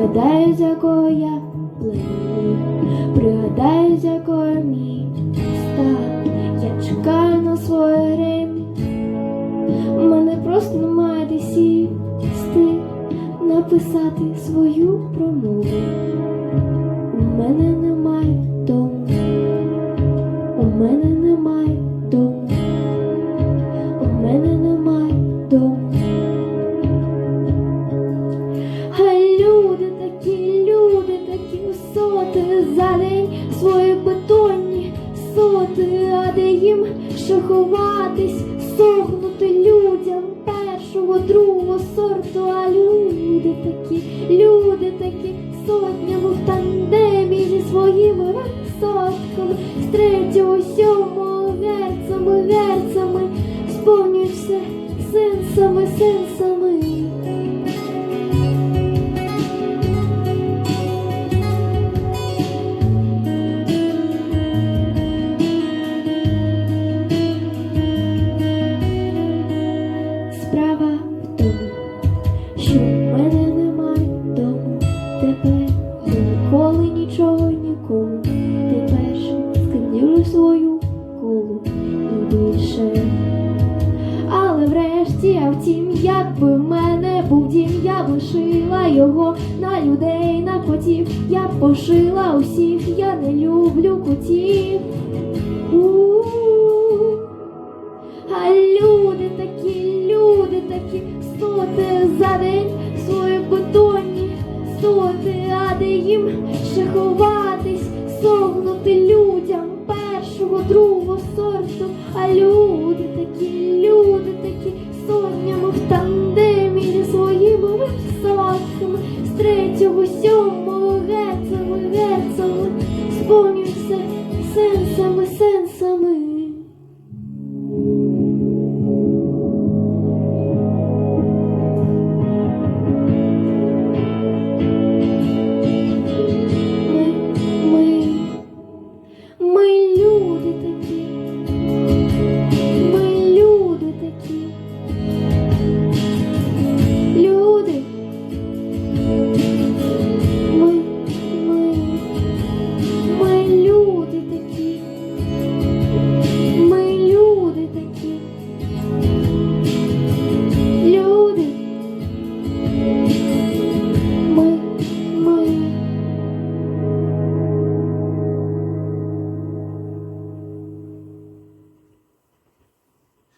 згадаю, з якого я плив, пригадаю, з якого міста, я чекаю на своє ремі. У мене просто немає де сісти, написати свою промову. У мене їм що ховатись, сохнути людям першого, другого сорту, а люди такі, люди такі сотнями в тандемі зі своїми висотками, з третього, сьомого верцями, верцями, все сенсами, сенсами. Свою колу і більше. Але врешті, а втім, якби в мене був дім, я б лишила його на людей, на котів. Я б пошила усіх, я не люблю котів. У-у-у. А люди такі, люди такі, соти за день свої бетонні соти, а де їм ще ховатись, другого сорту, а люди такі, люди такі, сонями в тандемі зі своїми висотками, з третього, сьомого гецами, гецами, сповнюються сенсами,